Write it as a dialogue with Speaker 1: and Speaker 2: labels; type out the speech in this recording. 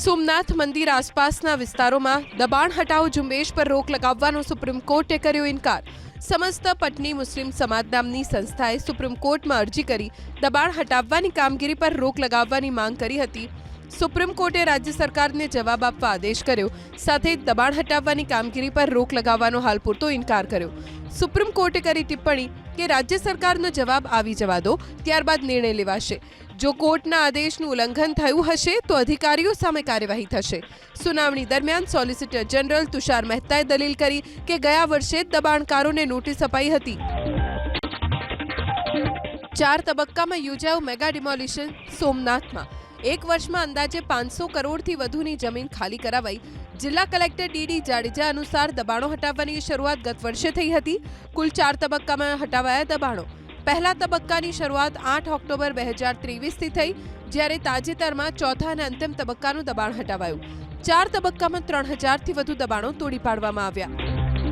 Speaker 1: સોમનાથ મંદિર આસપાસના વિસ્તારોમાં દબાણ હટાવો ઝુંબેશ પર રોક લગાવવાનો સુપ્રીમ કોર્ટે કર્યો ઇનકાર. સમસ્ત પટની મુસ્લિમ સમાજ નામની સંસ્થાએ સુપ્રીમ કોર્ટમાં અરજી કરી દબાણ હટાવવાની કામગીરી પર રોક લગાવવાની માંગ કરી હતી. સુપ્રીમ કોર્ટે રાજ્ય સરકારને જવાબ આપવા આદેશ કર્યો. સાથે દબાણ હટાવવાની કામગીરી પર રોક લગાવવાનો હાલ પૂરતો ઇનકાર કર્યો. સુપ્રીમ કોર્ટે કરી ટિપ્પણી કે રાજ્ય સરકારનો જવાબ આવી જવા દો, ત્યારબાદ નિર્ણય લેવાશે. જો કોર્ટના આદેશનું ઉલ્લંઘન થયું હશે, તો અધિકારીઓ સામે કાર્યવાહી થશે. સુનાવણી દરમિયાન સોલિસિટર જનરલ તુષાર મહેતાએ દલીલ કરી કે ગયા વર્ષે દબાણકારોને નોટિસ અપાઈ હતી. ચાર તબક્કામાં યોજાયું મેગા ડિમોલિશન સોમનાથમાં. એક વર્ષમાં અંદાજે પાંચસો કરોડથી વધુની જમીન ખાલી કરાવાઈ. જિલ્લા કલેક્ટર ડીડી જાડેજા અનુસાર દબાણો હટાવવાની શરૂઆત ગત વર્ષે થઈ હતી. કુલ ચાર તબક્કામાં હટાવાયા દબાણો. પહેલા તબક્કાની શરૂઆત આઠ ઓક્ટોબર બે હજાર ત્રેવીસથી થઈ, જ્યારે તાજેતરમાં ચોથા અને અંતિમ તબક્કાનું દબાણ હટાવાયું. ચાર તબક્કામાં ત્રણ હજારથી વધુ દબાણો તોડી પાડવામાં આવ્યા.